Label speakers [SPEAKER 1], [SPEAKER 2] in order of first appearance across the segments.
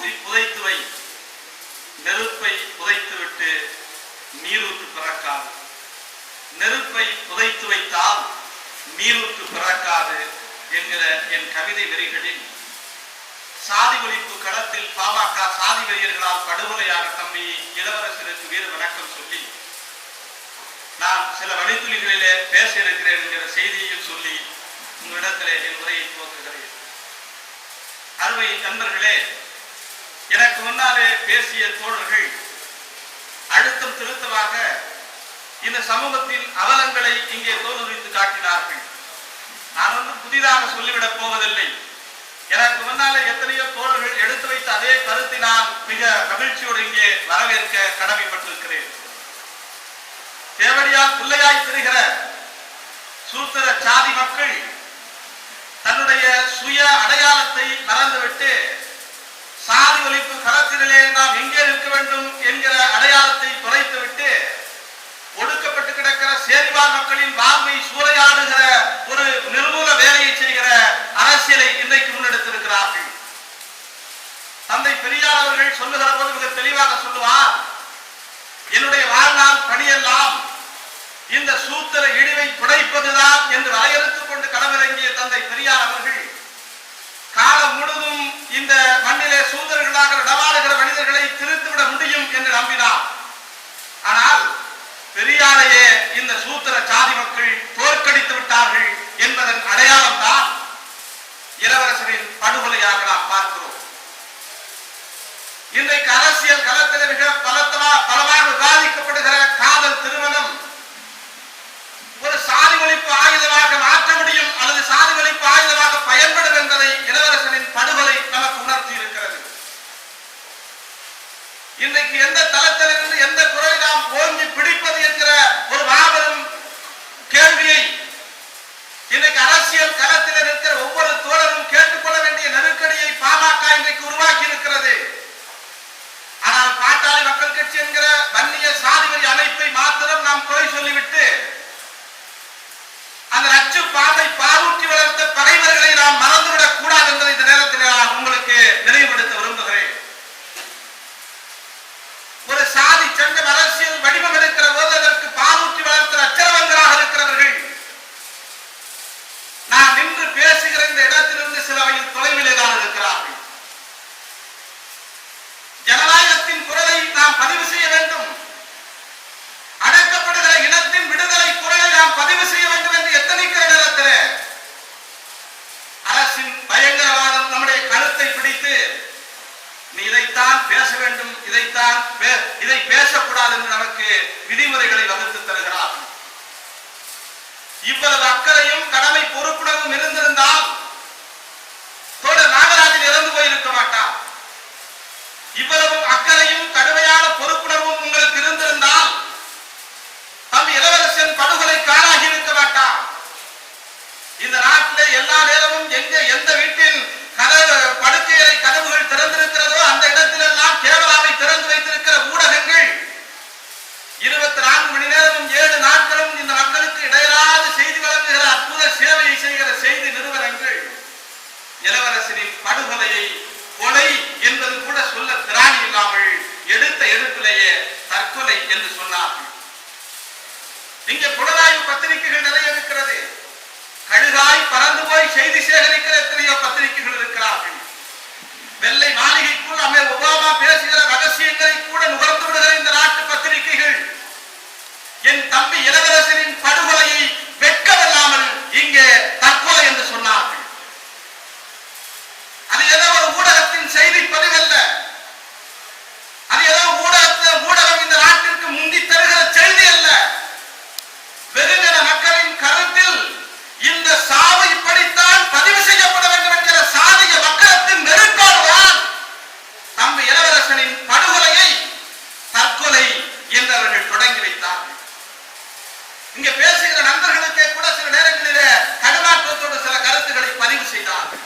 [SPEAKER 1] நீ புதைத்து வை நெருப்பை புதைத்துவிட்டு நீரூற்று பிறக்காது. நெருப்பை புதைத்து வைத்தால் நீரூற்று பிறக்காது என்கிற என் கவிதை வரிகளில் சாதி ஒழிப்பு களத்தில் பாமக சாதி வெறியர்களால் படுகொலையான தம்பி இளவரசருக்கு வீர வணக்கம் சொல்லி நான் சில வழித்துளிகளிலே பேச இருக்கிறேன் என்கிற செய்தியையும் சொல்லி உங்களிடத்திலே என் உரையை துவக்குகிறேன். அருமை நண்பர்களே எனக்கு முன்னாலே பேசிய தோழர்கள் அழுத்தம் திருத்தமாக இந்த சமூகத்தின் அவலங்களை இங்கே தோலுரித்து காட்டினார்கள். நான் வந்து புதிதாக சொல்லிவிடப் போவதில்லை. எனக்கு முன்னாலே எத்தனையோ தோழர்கள் எடுத்து வைத்த அதே கருத்தை நான் மிக மகிழ்ச்சியோடு இங்கே வரவேற்க கடமைப்பட்டிருக்கிறேன். தேவடியால் பிள்ளையாய் திரிகிற சூத்திர சாதி மக்கள் தன்னுடைய சுய அடையாளத்தை மறந்துவிட்டு சாதி ஒழிப்பு களத்திலே நாம் எங்கே இருக்க வேண்டும் என்கிற அடையாளத்தை குறைத்துவிட்டு ஒடுக்கப்பட்டு கிடக்கிற சேரிவாழ் மக்களின் வாழ்வை சூறையாடுகிற ஒரு நிர்மூல வேலையை செய்கிற அரசியலை இன்றைக்கு முன்னெடுத்திருக்கிறார்கள். தந்தை பெரியார் அவர்கள் சொல்லுகிற போது மிக தெளிவாக சொல்லுவார் என்னுடைய வாழ்நாள் பணியெல்லாம் இந்த சூத்திர இழிவை துடைப்பதுதான் என்று வரையறுத்துக் கொண்டு களமிறங்கிய தந்தை பெரியார் அவர்கள் காலம் முழுதும் இந்த மண்ணிலே சூதர்களாக நடமாடுகிற மனிதர்களை திருத்துவிட முடியும் என்று நம்பினார். ஆனால் பெரியாரையே இந்த சூத்திர சாதி மக்கள் தோற்கடித்து விட்டார்கள் என்பதன் அடையாளம் தான் இளவரசரின் படுகொலையாக நாம் பார்க்கிறோம். இன்றைக்கு அரசியல் களத்தில் மிக பலத்தமா பலமாக விவாதிக்கப்படுகிற காதல் திருமணம் ஒரு சாதி ஒழிப்பு ஆயுதமாக மாற்ற முடியும் அல்லது சாதி ஒழிப்பு ஆயுதமாக பயன்படும் என்பதை இளவரசனின் படுகொலை நமக்கு உணர்த்தி இருக்கிறது இன்றைக்கு எந்த தளத்திலிருந்து எந்த குரலை நாம் ஓங்கி பிடிப்பது என்கிற ஒரு மாபெரும் கேள்வியை இன்றைக்கு அரசியல் களத்தில் இருக்கிற ஒவ்வொரு தோழரும் கேட்டுக்கொள்ள வேண்டிய நெருக்கடியை பாமக இன்றைக்கு உருவாக்கி இருக்கிறது ஆனால் பாட்டாளி மக்கள் கட்சி என்கிற வன்னிய சாதிவரி அமைப்பை மாத்திரம் நாம் குறை சொல்லிவிட்டு அந்த நச்சு பாம்பை பாலூட்டி வளர்த்த பகைவர்களை நாம் மறந்துவிடக் கூடாது என்பதை இந்த நேரத்தில் நான் உங்களுக்கு நினைவுபடுத்த விரும்புகிறேன் ஒரு சாதி சங்கம் அரசியல் வடிவம் இருக்கிற போது அதற்கு பாலூட்டி வளர்த்த அச்சரவங்களாக இருக்கிறவர்கள் நான் நின்று பேசுகிற இந்த இடத்திலிருந்து சில வகையில் தொலைவிலே தான் இருக்கிறார்கள் ஜனநாயகத்தின் குரலை நாம் பதிவு செய்ய வேண்டும் அடக்கப்படுகிற இனத்தின் விடுதலை குரலை நாம் பதிவு செய்ய வேண்டும் என்று எத்தனைக்கிற நேரத்தில் அரசின் பயங்கரவாதம் நம்முடைய கருத்தை பிடித்து நீ இதைத்தான் பேச வேண்டும் இதைத்தான் பே- இதை பேசக்கூடாது என்று நமக்கு விதிமுறைகளை வகுத்து தருகிறார் இவ்வளவு அக்கறையும் கடமை பொறுப்புணர்வும் இருந்திருந்தால் தோழர் நாகராஜன் இறந்து போயிருக்க மாட்டார் இவ்வளவு அக்கறையும் கடுமையான பொறுப்புணர்வும் உங்களுக்கு இருந்திருந்தால் தம் இளவரசன் படுகொலைக்கு ஆளாகி இருக்க மாட்டார். இந்த நாட்டிலே எல்லா நேரமும் எங்க எந்த வீட்டின் கதவு படுக்கையறை கதவுகள் திறந்திருக்கிறதோ அந்த இடத்திலெல்லாம் கேமராவை திறந்து வைத்திருக்கிற ஊடகங்கள் இருபத்தி நாலு மணி நேரமும் ஏழு நாட்களும் இந்த மக்களுக்கு இடையராது செய்தி வழங்குகிற அற்புத சேவையை செய்கிற செய்தி நிறுவனங்கள் இளவரசரின் படுகொலையை கொலை என்பது கூட சொல்ல திராணி இல்லாமல் எடுத்த எடுப்பிலேயே தற்கொலை என்று சொன்னார்கள் இங்கே புலனாய்வு பத்திரிகைகள் நிறைய இருக்கிறது கழுகாய் பறந்து போய் செய்தி சேகரிக்கிற எத்தனையோ பத்திரிகைகள் இருக்கிறார்கள் வெள்ளை மாளிகைக்குள் அமே ஒபாமா பேசுகிற ரகசியங்களை கூட நுகர்ந்து விடுகிற இந்த நாட்டு பத்திரிகைகள் என் தம்பி இளவரசரின் படுகொலையை வெட்கமில்லாமல் இங்கே தற்கொலை என்று சொன்னார்கள் அது ஏதோ ஒரு ஊடகத்தின் செய்தி பதிவல்ல அது ஏதோ ஊடகத்தை ஊடகம் இந்த நாட்டிற்கு முந்தி தருகிற செய்தி அல்ல வெகுஜன மக்களின் கருத்தில் இந்த சாவு இப்படித்தான் பதிவு செய்யப்பட வேண்டும் என்கிற சாதிய மக்களத்தின் நெருக்கோடுதான் தம்பி இளவரசனின் படுகொலையை தற்கொலை என்று அவர்கள் தொடங்கி வைத்தார்கள். இங்க பேசுகிற நண்பர்களுக்கே கூட சில நேரங்களிலே கடுமாற்றத்தோடு சில கருத்துக்களை பதிவு செய்தார்கள்.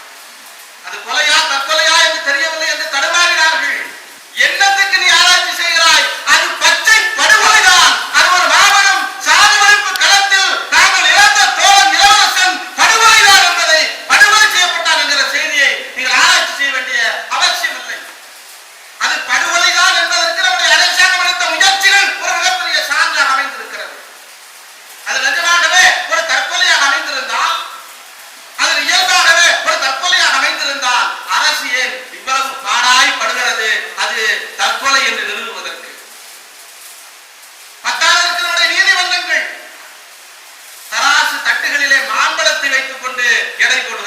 [SPEAKER 1] அது கொலையா தற்கொலையா என்று தெரிய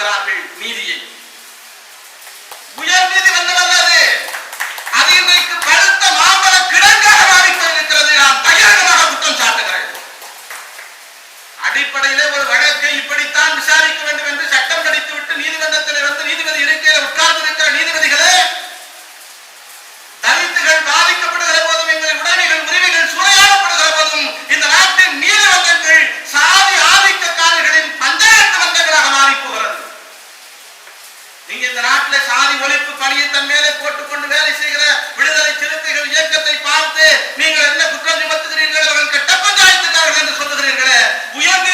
[SPEAKER 1] விரும்புகிறார்கள் நீதியை. அந்த சாதி ஒழிப்பு பணியை தன் மேலே போட்டுக்கொண்டு வேலை செய்கிற விடுதலை சிறுத்தைகள் இயக்கத்தை பார்த்து நீங்கள் என்ன குற்றம் சுமத்துகிறீர்கள்? அவர்கள் கெட்ட பஞ்சாயத்துக்காரர்கள் என்று சொல்லுகிறீர்களே. உயர்ந்து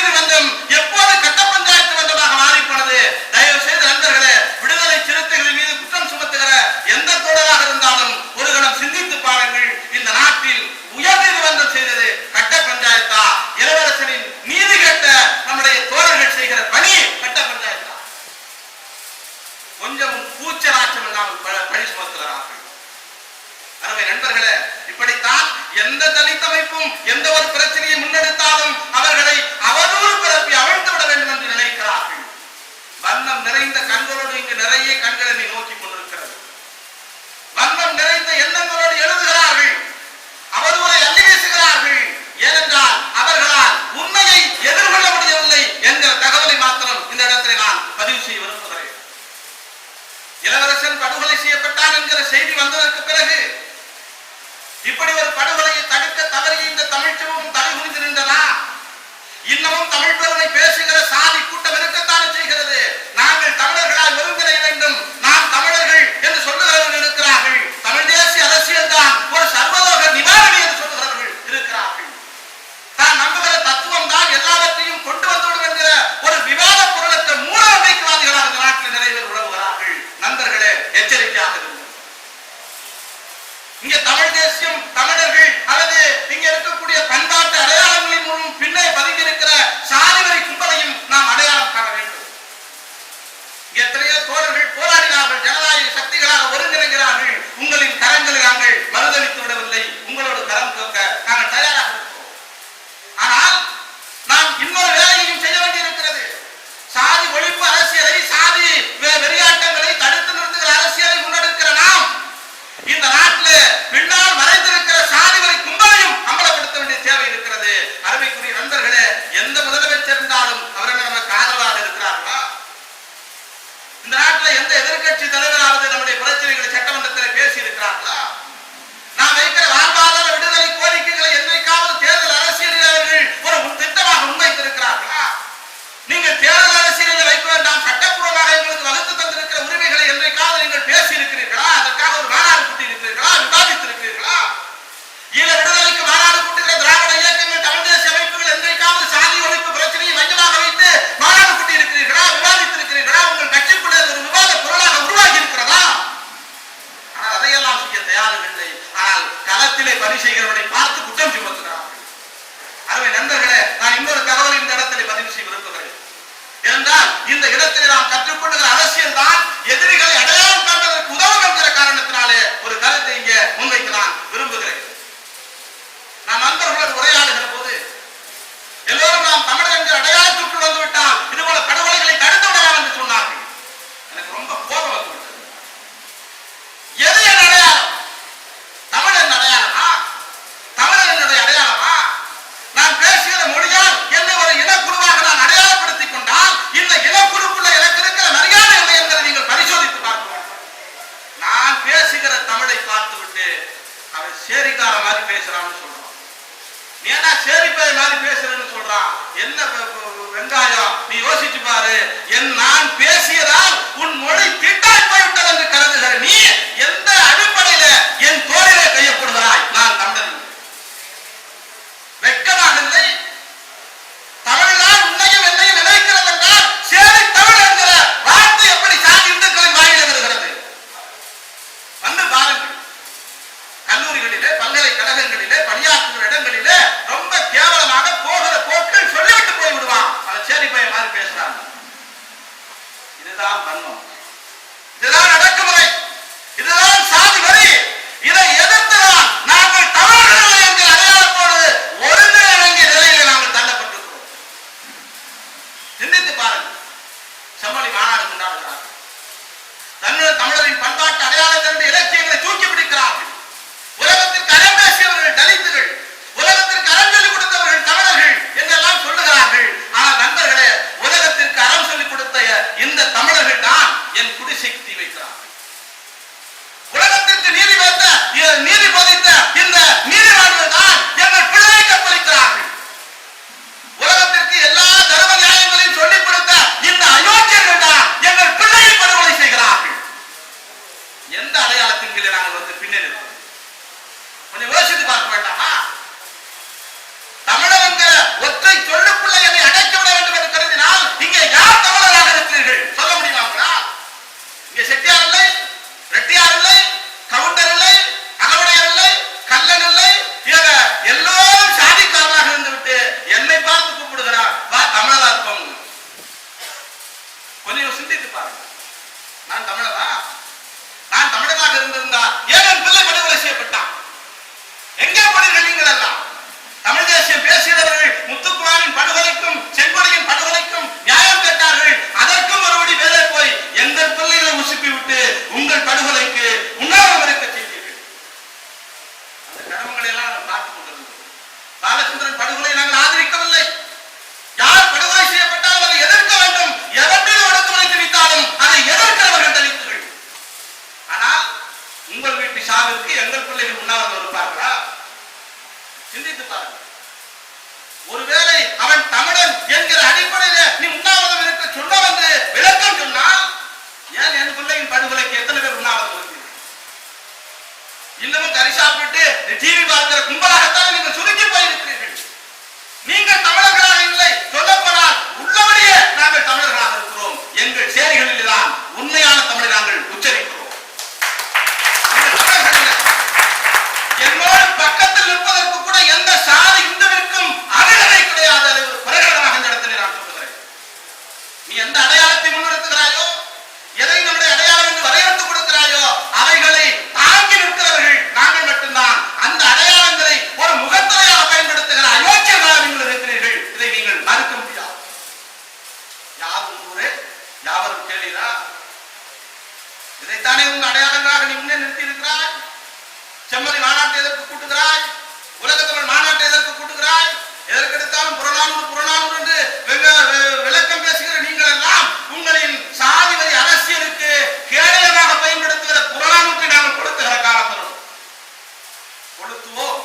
[SPEAKER 1] தலைவராவது நம்முடைய பிரச்சனைகளை சட்டமன்றத்தில் பேசி இருக்கிறார்களா நாம் வைக்கிற வாழ்வாதார விடுதலை கோரிக்கைகளை என்றைக்காவது தேர்தல் அரசியலில் அவர்கள் ஒரு திட்டமாக முன்வைத்திருக்கிறார்களா? நீங்கள் தேர்தல் அரசியலில் வைக்க வேண்டாம் சட்டப்பூர்வமாக எங்களுக்கு வகுத்து தந்திருக்கிற உரிமைகளை என்றைக்காவது நீங்கள் பேசி இருக்கிறீர்களா அதற்காக ஒரு மாநாடு கூட்டி இருக்கிறீர்களா விவாதித்திருக்கிறீர்களா? இதில் விடுதலை ஆக வேண்டாமா தமிழவங்கிற ஒற்றை சொல்லுக்குள்ள என்னை அடைக்க விட வேண்டும் என்று கருதினால் இங்கே யார் தமிழராக இருக்கிறீர்கள்? சொல்ல முடியுமா உங்களால்? இங்கே செட்டியார் இல்லை ரெட்டியார் இல்லை திருப்பிவிட்டு உங்கள் படுகொலைக்கு உண்ணாவிரம் செய்தீர்கள். பாலச்சந்திரன் படுகொலை நாங்கள் ஆதரிக்கவில்லை. யார் படுகொலை செய்யப்பட்டாலும் அதை எதிர்க்க வேண்டும். எவர் மீது ஒடுக்குமுறை திணித்தாலும் அதை எதிர்க்கிறவர்கள் தனித்துகள் ஆனால் உங்கள் வீட்டு சாவிற்கு எங்கள் பிள்ளைகள் உண்ணாவிரம் இருப்பார்களா? சிந்தித்து பாருங்கள். ஒருவேளை அவன் தமிழன் என்கிற அடிப்படை படுகொலைக்கு எத்தனை பேர் உண்ணாவிரதம் இருக்கிறீர்கள் இன்னமும் கறி சாப்பிட்டு டிவி பார்க்கிற கும்பலாகத்தான் நீங்கள் சுருக்கி போயிருக்கிறீர்கள்? நீங்கள் தமிழர்களாக இல்லை சொல்லப்போனால் உள்ளபடியே நாங்கள் தமிழர்களாக இருக்கிறோம். எங்கள் சேரிகளில் தான் உண்மையான தமிழை நாங்கள் உச்சரிக்கிறோம் நீங்கள் தமிழர்கள் இல்லை. என்னோடு பக்கத்தில் நிற்பதற்கு கூட எந்த சாதி இந்துவிற்கும் அருகதை கிடையாது அதை ஒரு பிரகடனமாக இந்த இடத்தில் நான் சொல்லுகிறேன் நீ எந்த அடையாளத்தை முன்னிறுத்துகிறாயோ எதை நம்முடைய அடையாளம் என்று வரையறுத்து கொடுக்கிறாயோ அவைகளை தாங்கி நிற்கிறவர்கள் நாங்கள் மட்டும்தான் அந்த அடையாளங்களை ஒரு முகத்திரையாக பயன்படுத்துகிற அயோக்கியர்களாக நீங்கள் இருக்கிறீர்கள் இதை நீங்கள் மறுக்க முடியாது யாரும் ஊரே யாவரும் கேளீரா இதைத்தானே உங்க அடையாளங்களாக நீ முன்னே நிறுத்தி இருக்கிறாய் செம்மறி மாநாட்டை எதற்கு கூட்டுகிறாய் உலக தமிழ் மாநாட்டை எதற்கு கூட்டுகிறாய் எதற்கெடுத்தாலும் புறநானூறு புறநானூறு என்று வெங்க- வெ- விளக்கம் பேசுகிற நீங்கள் எல்லாம் உங்களின் சாதி வரி அரசியலுக்கு கேடயமாக பயன்படுத்துகிற புறநானூற்றை நாங்கள் கொடுத்துகிற காலம் வரும் கொளுத்துவோம்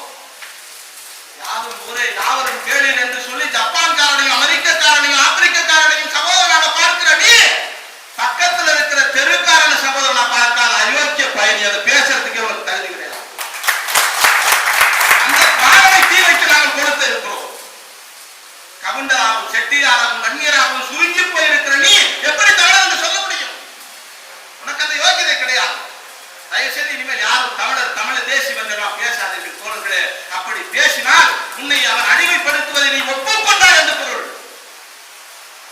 [SPEAKER 1] யாரும் ஊரே யாவரும் கேளீர் என்று சொல்லி ஜப்பான்காரனையும் அமெரிக்கக்காரனையும் ஆப்பிரிக்கக்காரனையும் சகோதரனாக பார்க்கிற நீ பக்கத்துல இருக்கிற தெருக்காரன சகோதரனா பார்க்காத அயோக்கிய பயணி அதை பேசுறதுக்கே உனக்கு தகுதி கிடையாது அந்த பாவனை தீவைக்கு நாங்கள் கொடுத்து இருக்கிறோம் கவுண்டராகவும் செட்டியாராகவும் கண்ணீராகவும் சுருங்கி போயிருக்கிற நீ எப்படி தமிழர் என்று சொல்ல முடியும்? உனக்கு அந்த யோகியதை கிடையாது. தயவு செய்து இனிமேல் யாரும் தமிழர் தமிழ் தேசி வந்தெல்லாம் பேசாதீர்கள் தோழர்களே அப்படி பேசினால் உன்னை அவன் அடிமைப்படுத்துவதை நீ ஒப்புக்கொண்டார் என்று பொருள்.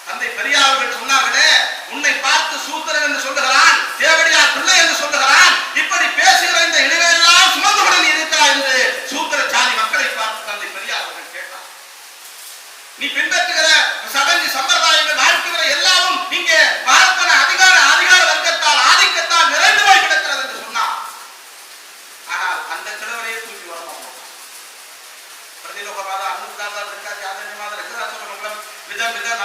[SPEAKER 1] தந்தை பெரியார் அவர்கள் சொன்னார்களே உன்னை பார்த்து சூத்திரன் என்று சொல்லுகிறான் தேவடியார் பிள்ளை என்று சொல்லுகிறான் இப்படி பேசுகிற இந்த இழிவையெல்லாம் சுமந்து கொண்டு நீ என்று சூத்திர சாதி மக்களை பார்த்து தந்தை பெரியார் நீ பின்பற்றுகிற சடங்கு சம்பிரதாயங்கள் வாழ்த்துகிற எல்லாரும் இங்கே பார்ப்பன அதிகார அதிகார வர்க்கத்தால் ஆதிக்கத்தால் நிறைந்து போய் கிடக்கிறது என்று சொன்னார். ஆனால் அந்த கிழவரையே தூக்கி வரணும் பிரதிலோகவாத அனுதாதான் இருக்காது யாதன்யவாதம் இருக்கிறார் விதம் விதம்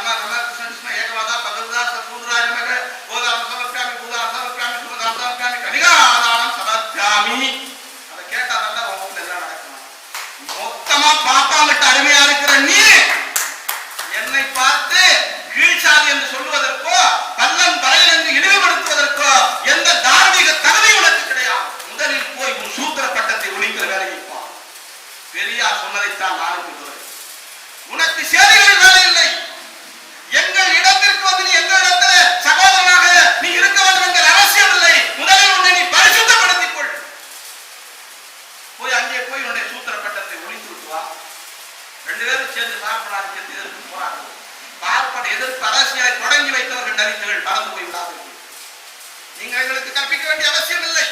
[SPEAKER 1] பெரியார் சொன்னதைத்தான் நானும் உனக்கு சேரிகளில் வேலை இல்லை. எங்கள் இடத்திற்கு வந்து நீ எங்கள் இடத்துல சகோதரனாக நீ இருக்க வேண்டும் என்கிற அவசியம் இல்லை. முதலில் உன்னை நீ பரிசுத்தப்படுத்திக் கொள். போய் அங்கே போய் உன்னுடைய சூத்திர பட்டத்தை ஒளிந்து விட்டு ரெண்டு பேரும் சேர்ந்து பார்ப்பனாருக்கு எதிர்த்து போறாங்க. பார்ப்பன எதிர்ப்பு அரசியலை தொடங்கி வைத்தவர்கள் நரித்தவர்கள் பறந்து போய் விடாதீர்கள் நீங்கள் எங்களுக்கு கற்பிக்க வேண்டிய அவசியம் இல்லை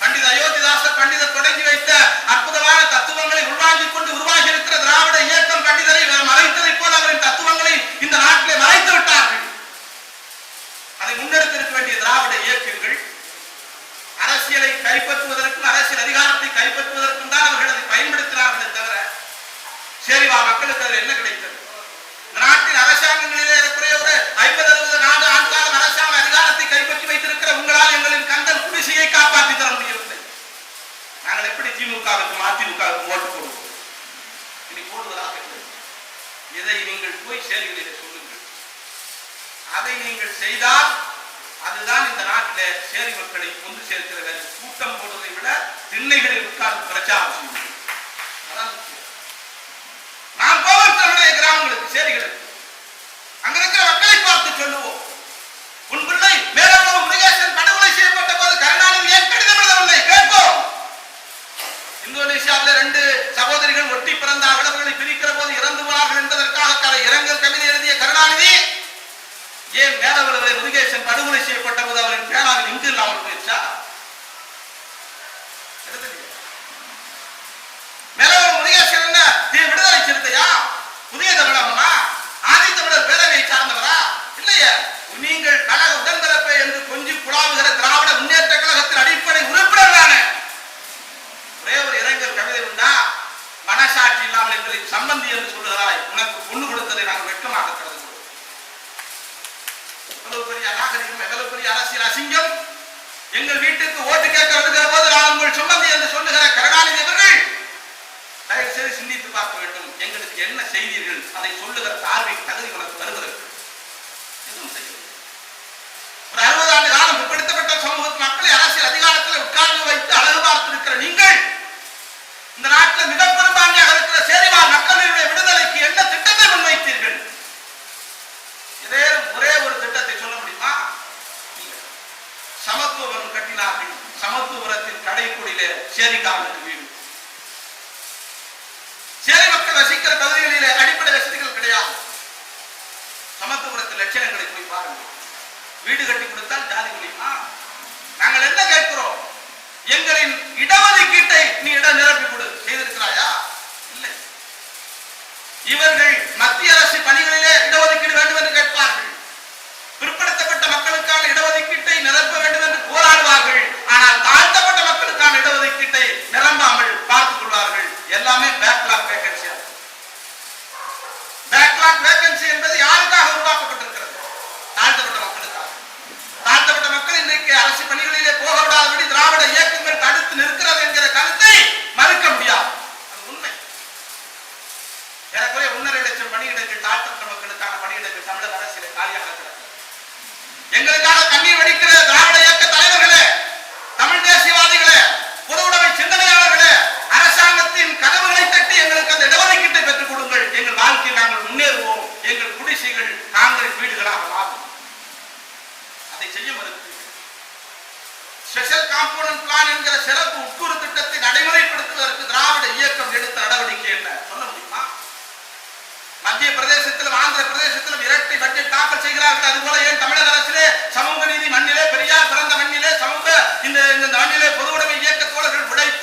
[SPEAKER 1] பண்டித அயோத்திதாசர் பண்டிதர் தொடங்கி வைத்த அற்புதமான தத்துவங்களை உள்வாங்கிக் கொண்டு உருவாகி இருக்கிற திராவிட இயக்கம் பண்டிதரை மறைத்ததை போல அவரின் தத்துவங்களை இந்த நாட்டிலே மறைத்து விட்டார்கள். அதை முன்னெடுத்திருக்க வேண்டிய திராவிட இயக்கங்கள் அரசியலை கைப்பற்றுவதற்கும் அரசியல் அதிகாரத்தை கைப்பற்றுவதற்கும் தான் அவர்கள் அதை பயன்படுத்தினார்களே தவிர சரிவா மக்களுக்கு அதில் என்ன கிடைத்தது? நாட்டின் அரசாங்கங்களிலே ஏறக்குறைய ஒரு ஐம்பது அறுபது நாடு ஆண்டு காலம் அரசாங்க அதிகாரத்தை கைப்பற்றி வைத்திருக்கிற உங்களால் எங்களின் கந்தல் குடிசையை காப்பாற்றி தர முடியும். நாங்கள் எப்படி திமுகவுக்கு அதிமுகவுக்கும் ஓட்டு போடுவோம்? இனி போடுவதாக இதை நீங்கள் போய் செயல்களிலே சொல்லுங்கள். அதை நீங்கள் செய்தால் அதுதான் இந்த நாட்டில் சேரி மக்களை கொண்டு சேர்க்கிற கூட்டம் போடுவதை விட திண்ணைகளில் உட்கார்ந்து பிரச்சாரம் செய்யும் நாம் போவோம் கிராமங்களுக்கு சேரிகளுக்கு அங்க இருக்கிற மக்களை பார்த்து சொல்லுவோம். உன் பிள்ளை மேலவளவு மிக இந்தோனேசியாவில் ரெண்டு வேகன்சி என்பது யாருக்காக உருவாக்கப்பட்டிருக்கிறது? தாழ்த்தப்பட்ட மக்களுக்காக. தாழ்த்தப்பட்ட மக்கள் இன்றைக்கு அரசு பணிகளிலே போக விடாதபடி திராவிட இயக்கங்கள் தடுத்து நிற்கிறது என்கிற கருத்தை மறுக்க முடியாது. அது உண்மை. ஏறக்குறைய ஒன்றரை லட்சம் பணியிடங்கள் தாழ்த்தப்பட்ட மக்களுக்கான பணியிடங்கள் தமிழக அரசியல காலியாக கிடக்கிறது எங்களுக்காக தண்ணீர் வடிக்கிற திராவிட கொடுங்கள் எங்கள் வாழ்க்கையில் நாங்கள் முன்னேறுவோம் எங்கள் குடிசைகள் காங்கிரஸ் வீடுகளாக அதை செய்ய மறுத்து ஸ்பெஷல் காம்பவுண்ட் பிளான் என்கிற சிறப்பு உட்கூறு திட்டத்தை நடைமுறைப்படுத்துவதற்கு திராவிட இயக்கம் எடுத்த நடவடிக்கை என்ன? சொல்ல முடியுமா? மத்திய பிரதேசத்திலும் ஆந்திர பிரதேசத்திலும் இரட்டை பட்ஜெட் தாக்கல் செய்கிறார்கள். அதுபோல ஏன் தமிழக அரசிலே சமூக நீதி மண்ணிலே பெரியார் பிறந்த மண்ணிலே சமூக இந்த இந்த மண்ணிலே பொதுவுடைமை இயக்க தோழர்கள் உழைப்பு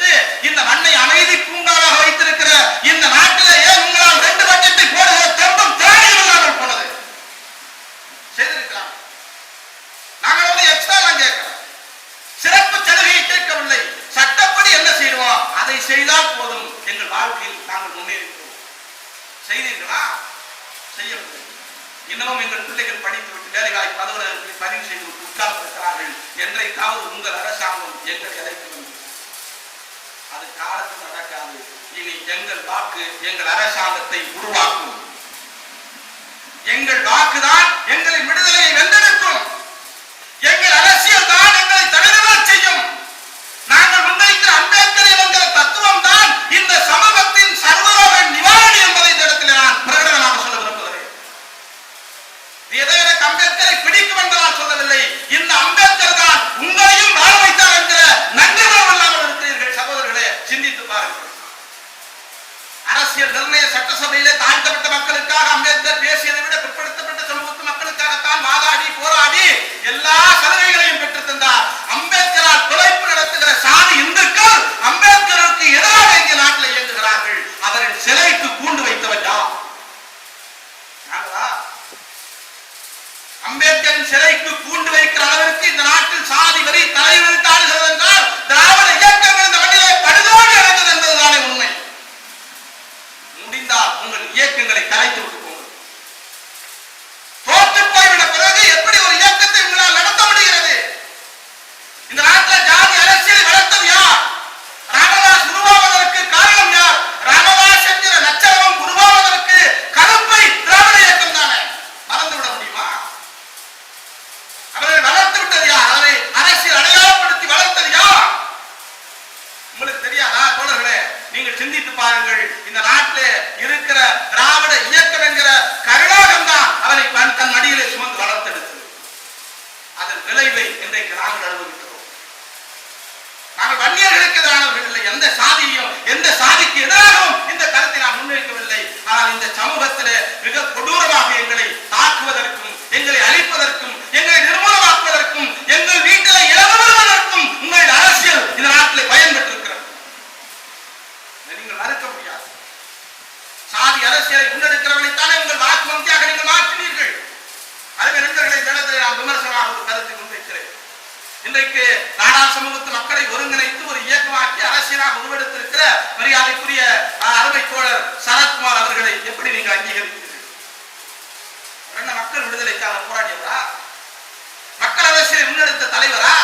[SPEAKER 1] தலைவரா?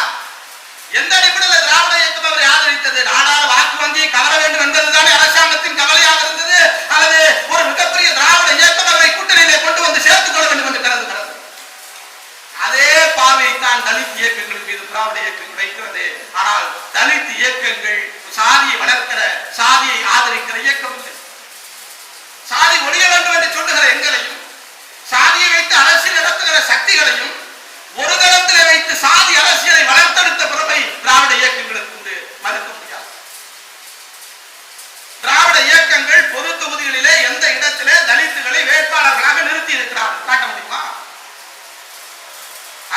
[SPEAKER 1] எந்த அடிப்படையில் திராவிட இயக்கம் அவரை ஆதரித்தது? நாடாள வாக்கு வங்கியை கவர வேண்டும் என்பதுதானே அரசாங்கத்தின் கவலையாக இருந்தது. அல்லது ஒரு மிகப்பெரிய திராவிட இயக்கம் அவரை கூட்டணியிலே கொண்டு வந்து சேர்த்துக் கொள்ள வேண்டும் என்று கலந்து கடந்தது அதே பார்வையை தான் தலித் இயக்கங்கள் மீது திராவிட இயக்கம் வைக்கிறது. ஆனால் தலித் இயக்கங்கள் சாதியை வளர்க்கிற சாதியை ஆதரிக்கிற இயக்கம் சாதி ஒழிய வேண்டும் என்று சொல்லுகிற எங்களையும் சாதியை வைத்து அரசியல் நடத்துகிற சக்திகளையும் ஒரு தளத்தில் வைத்து சாதி அரசியலை வளர்த்தெடுத்த பெருமை திராவிட இயக்கங்களுக்கு உண்டு. மறுக்க முடியாது. திராவிட இயக்கங்கள் பொது தொகுதிகளிலே எந்த இடத்திலே தலித்துகளை வேட்பாளர்களாக நிறுத்தி இருக்கிறார்கள் காட்ட முடியுமா?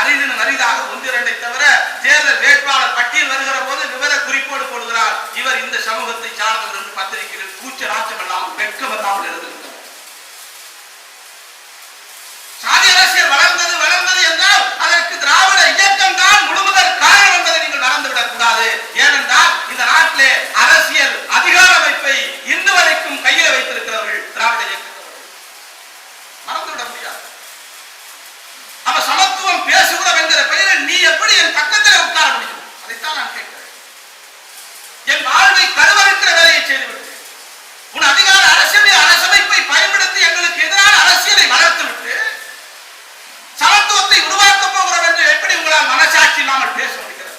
[SPEAKER 1] அரிதின் அரிதாக ஒன்றிரண்டை தவிர தேர்தல் வேட்பாளர் பட்டியல் வருகிற போது விவர குறிப்போடு போடுகிறார். இவர் இந்த சமூகத்தை சார்ந்தவர் என்று பத்திரிகைகள் கூச்ச நாச்சம் எல்லாம் வெட்கம் இல்லாமல் எழுதுகிறார் சாதி அரசியல் நடந்தது என்றால் அதற்கு திராவிட இயக்கம் தான் முழுமுதற் காரணம் என்பதை நீங்கள் மறந்துவிடக் கூடாது. ஏனென்றால் இந்த நாட்டிலே அரசியல் அதிகார அமைப்பை இன்று வரைக்கும் கையில் வைத்திருக்கிறவர்கள் திராவிட இயக்கம் மறந்துவிட முடியாது. அப்ப சமத்துவம் பேசுகிறோம் என்கிற பெயரில் நீ எப்படி என் பக்கத்தில் உட்கார முடியும்? அதைத்தான் நான் கேட்கிறேன். என் வாழ்வை கருவறுக்கிற வேலையை செய்துவிட்டு உன் அதிகார அரசியல் அரசமைப்பை பயன்படுத்தி எங்களுக்கு எதிரான அரசியலை வளர்த்துவிட்டு சமத்துவத்தை உருவாக்கப் போகிறோம் என்று எப்படி உங்களால் மனசாட்சி இல்லாமல் பேச முடிகிறது?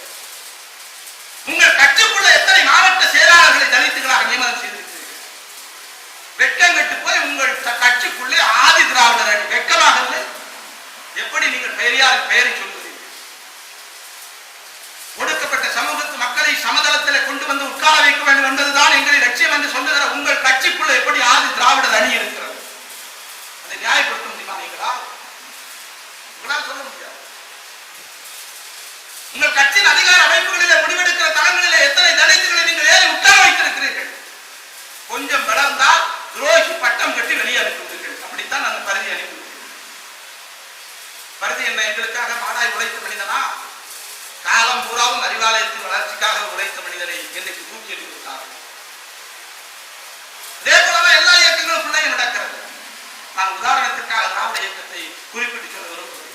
[SPEAKER 1] உங்கள் கட்சிக்குள்ள எத்தனை மாவட்ட செயலாளர்களை தலித்துகளாக நியமனம் செய்திருக்கிறீர்கள்? வெட்கங்கெட்டு போய் உங்கள் கட்சிக்குள்ளே ஆதி திராவிடர் அணி வெக்கமாக இல்லை? எப்படி நீங்கள் பெரியார் பெயரை சொல்கிறீர்கள் ஒடுக்கப்பட்ட சமூகத்து மக்களை சமதளத்தில் கொண்டு வந்து உட்கார வைக்க வேண்டும் என்பதுதான் எங்களை லட்சியம் என்று சொல்லுகிற உங்கள் கட்சிக்குள்ள எப்படி ஆதி திராவிடர் அணி இருக்கிறது? அதை நியாயப்படுத்த முடியுமா நீங்களா உங்களால் சொல்ல முடியாது. உங்கள் கட்சியின் அதிகார அமைப்புகளிலே முடிவெடுக்கிற தளங்களிலே எத்தனை தலித்துகளை நீங்கள் ஏறி உட்கார வைத்திருக்கிறீர்கள்? கொஞ்சம் வளர்ந்தால் துரோகி பட்டம் கட்டி வெளியே அனுப்புவீர்கள் அப்படித்தான் நாங்கள் பருதி அனுப்புவீர்கள் பருதி என்ன எங்களுக்காக மாடாய் உழைத்த மனிதனா? காலம் பூராவும் அறிவாலயத்தின் வளர்ச்சிக்காக உழைத்த மனிதனை இன்றைக்கு தூக்கி எறிவிட்டார்கள் இதே போலவே எல்லா இயக்கங்களும் பிள்ளைங்க நடக்கிறது. நான் உதாரணத்திற்காக திராவிட இயக்கத்தை குறிப்பிட்டு சொல்ல விரும்புகிறேன்.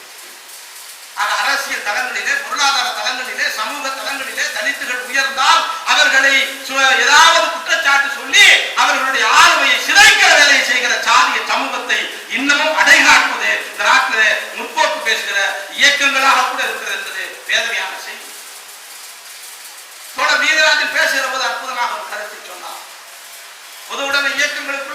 [SPEAKER 1] ஆக அரசியல் தளங்களிலே பொருளாதார தளங்களிலே சமூக தளங்களிலே தலித்துகள் உயர்ந்தால் அவர்களை ஏதாவது குற்றச்சாட்டு சொல்லி அவர்களுடைய ஆளுமையை சிதைக்கிற வேலையை செய்கிற சாதிய சமூகத்தை இன்னமும் அடைகாட்டுவது இந்த நாட்டில் முற்போக்கு பேசுகிற இயக்கங்களாக கூட இருக்கிறது என்பது வேதனையான செய்தி. தோட வீரராஜன் பேசுகிற போது அற்புதமாக ஒரு கருத்தை சொன்னார். பொது உடைமை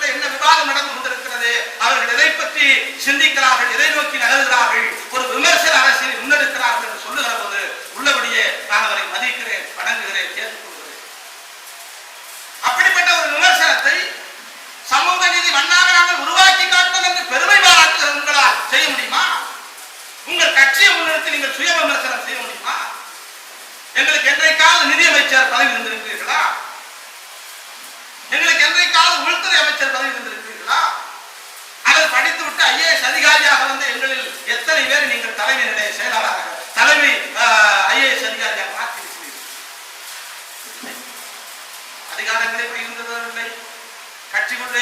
[SPEAKER 1] இயக்கங்களுக்குள்ள என்ன விவாதம் நடந்து கொண்டிருக்கிறது? அவர்கள் எதை பற்றி சிந்திக்கிறார்கள்? எதை நோக்கி நகர்கிறார்கள்? ஒரு விமர்சன அரசியலை முன்னெடுக்கிறார்கள் என்று சொல்லுகிற போது உள்ளபடியே நான் அவரை மதிக்கிறேன் வணங்குகிறேன் ஏற்றுக்கொள்கிறேன். அப்படிப்பட்ட ஒரு விமர்சனத்தை சமூக நீதி மண்ணாக நாங்கள் உருவாக்கி காட்டோம் என்று பெருமை பாராட்டுகிற உங்களால் செய்ய முடியுமா? உங்கள் கட்சியை முன்னிறுத்தி நீங்கள் சுய விமர்சனம் செய்ய முடியுமா? எங்களுக்கு என்றைக்காவது நிதியமைச்சர் பதவி இருந்திருக்கிறீர்களா? எங்களுக்கு என்றைக்காவது உள்துறை அமைச்சர் பதவி வந்திருக்கிறீர்களா? அல்லது படித்து விட்டு ஐஏஎஸ் அதிகாரியாக வந்து எங்களில் எத்தனை பேர் நீங்கள் தலைமை நிலைய செயலாளராக தலைமை ஐஏஎஸ் அதிகாரியாக மாற்றி அதிகாரங்கள் எப்படி இருந்ததில்லை கொண்டு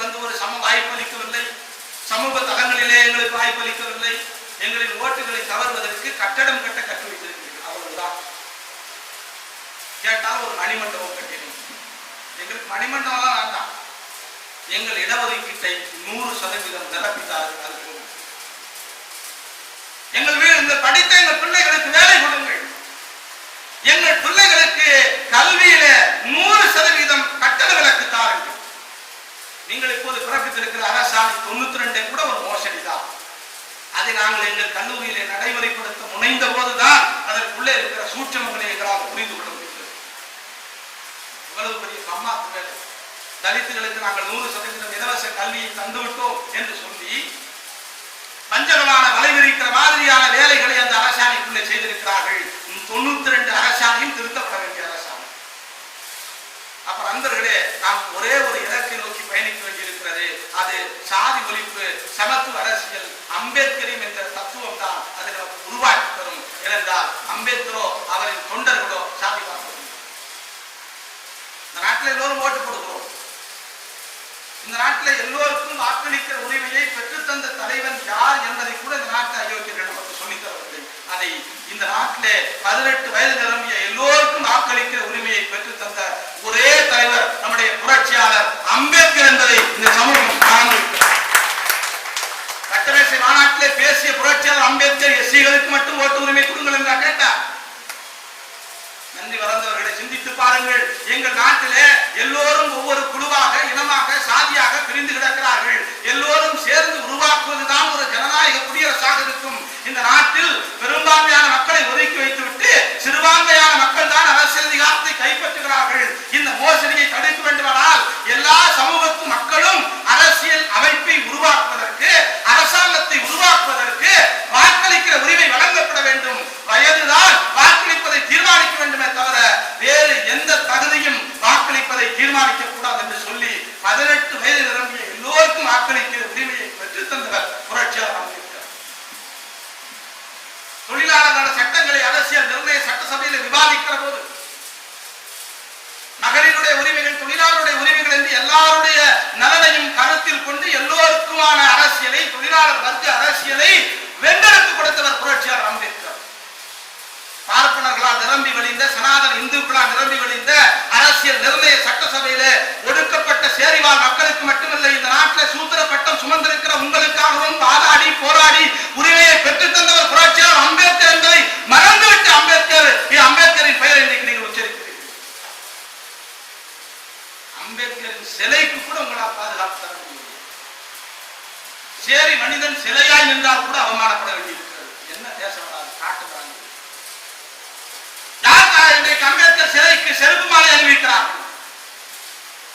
[SPEAKER 1] வந்து ஒரு சம வாய்ப்பு அளிக்கவில்லை சமூக தளங்களிலே எங்களுக்கு வாய்ப்பு அளிக்கவில்லை எங்களின் ஓட்டுகளை கவர்வதற்கு கட்டடம் கட்ட கற்று வைத்திருக்கிறீர்கள் அவ்வளவுதான். கேட்டால் ஒரு மணிமண்டபம் கட்டினோம் எங்களுக்கு மணிமண்டபம்லாம் வேண்டாம். எங்கள் இடஒதுக்கீட்டை நூறு சதவீதம் நிரப்பித்தார்கள் அது எங்கள் வீடு இந்த படித்த எங்கள் பிள்ளைகளுக்கு வேலை கொடுங்கள். எங்கள் பிள்ளைகளுக்கு கல்வியில நூறு சதவீதம் கட்டண விலக்கு தாருங்கள். நீங்கள் இப்போது பிறப்பித்திருக்கிற அரசாணை தொண்ணூத்தி ரெண்டே கூட ஒரு மோசடி தான் அதை நாங்கள் எங்கள் கல்லூரியிலே நடைமுறைப்படுத்த முனைந்த போதுதான் அதற்குள்ளே இருக்கிற சூட்சமங்களை எங்களால் புரிந்து கொள்ள இவ்வளவு பெரிய கம்மாத்து வேலை தலித்துகளுக்கு நாங்கள் நூறு சதவீதம் இலவச கல்வியை தந்துவிட்டோம் என்று சொல்லி பஞ்சகமான வலைவிரிக்கிற மாதிரியான வேலைகளை அந்த அரசாணைக்குள்ளே செய்திருக்கிறார்கள். தொண்ணூத்தி ரெண்டு அரசாணையும் திருத்தப்பட வேண்டிய அரசாணை. அப்ப நண்பர்களே நாம் ஒரே ஒரு இலக்கை நோக்கி பயணிக்க வேண்டியிருக்கிறது. அது சாதி ஒழிப்பு சமத்துவ அரசியல் அம்பேத்கரின் என்ற தத்துவம் தான் அதை நமக்கு உருவாக்கி தரும். ஏனென்றால் அம்பேத்கரோ அவரின் தொண்டர்களோ சாதி பார்ப்பது இந்த நாட்டில் எல்லோரும் ஓட்டு கொடுக்கிறோம். இந்த நாட்டில் எல்லோருக்கும் வாக்களிக்கிற உரிமையை பெற்றுத்தந்த தலைவன் யார் என்பதை கூட இந்த நாட்டு அயோக்கியர்கள் நமக்கு சொல்லித்தரவில்லை அதை இந்த நாட்டில் பதினெட்டு வயது நிரம்பிய எல்லோருக்கும் வாக்களிக்கிற உரிமையை பெற்றுத்தந்த ஒரே தலைவர் நம்முடைய புரட்சியாளர் அம்பேத்கர் என்பதை இந்த சமூகம் மறந்துவிட்டது சட்டமேசை மாநாட்டிலே பேசிய புரட்சியாளர் அம்பேத்கர் எஸ்சிகளுக்கு மட்டும் ஓட்டு உரிமை கொடுங்கள் என்றா கேட்டார் நன்றி மறந்தவர்களை சிந்தித்து பாருங்கள் எங்கள் நாட்டிலே எல்லோரும் ஒவ்வொரு குழுவாக இனமாக சாதியாக பிரிந்து கிடக்கிறார்கள். எல்லோரும் சேர்ந்து உருவாக்குவதுதான் ஒரு ஜனநாயக குடியரசாக இருக்கும். இந்த நாட்டில் பெரும்பான்மையான மக்களை ஒதுக்கி வைத்துவிட்டு சிறுபான்மையான மக்கள் தான் அரசியல் அதிகாரத்தை கைப்பற்றுகிறார்கள். இந்த மோசடியை தடுக்க வேண்டுமானால் எல்லா சமூகத்து மக்களும் அரசியல் அமைப்பை உருவாக்குவதற்கு அரசாங்கத்தை உருவாக்குவதற்கு வாக்களிக்கிற உரிமை வழங்கப்பட வேண்டும். வயதுதான் வாக்களிப்பதை தீர்மானிக்க வேண்டுமே தவிர வேறு எந்த தகுதியும் வாக்களிப்பதை தீர்மானிக்க கூடாது என்று சொல்லி பதினெட்டு வயது நிரம்பிய எல்லோருக்கும் வாக்களிக்கிற உரிமையை பெற்றுத் தந்தவர் புரட்சியாளர் அம்பேத்கர் தொழிலாளர் நல சட்டங்களை அரசியல் நிர்ணய சட்டசபையில் விவாதிக்கிற போது மகளிருடைய உரிமைகள் தொழிலாளருடைய உரிமைகள் என்று எல்லாருடைய நலனையும் கருத்தில் கொண்டு எல்லோருக்குமான அரசியலை தொழிலாளர் வர்க்க அரசியலை வென்றெடுத்து கொடுத்தவர் புரட்சியாளர் அம்பேத்கர். பார்ப்பனர்களால் நிரம்பி வழிந்த சனாதன இந்துக்களால் நிரம்பி வழிந்த அரசியல் நிர்ணய சட்டசபையில ஒடுக்கப்பட்ட சேரிவாழ் மக்களுக்கு மட்டுமல்ல இந்த நாட்டில் சூத்திர பட்டம் சுமந்திருக்கிற உங்களுக்காகவும் வாதாடி போராடி உரிமையை பெற்று தந்தவர் புரட்சியாளர் அம்பேத்கர் என்பதை மறந்துவிட்டு அம்பேத்கர் அம்பேத்கரின் பெயரை இன்றைக்கு நீங்கள் உச்சரிக்கிறீர்கள். அம்பேத்கரின் சிலைக்கு கூட உங்களால் பாதுகாப்பு தர முடியும் சேரி மனிதன் சிலையாய் நின்றால் கூட அவமானப்பட வேண்டியிருக்கிறது. என்ன தேசம் காட்டுகிறாங்க இன்றைக்கு அம்பேத்கர் சிலைக்கு செருப்பு மாலை அறிவிக்கிறார்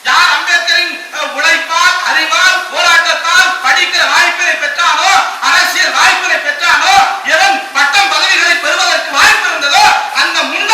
[SPEAKER 1] யார் அம்பேத்கரின் உழைப்பால் அறிவால் போராட்டத்தால் படிக்கிற வாய்ப்பினை பெற்றானோ அரசியல் வாய்ப்பினை பெற்றானோ எவன் பட்டம் பதவிகளை பெறுவதற்கு வாய்ப்பு இருந்ததோ அந்த முன்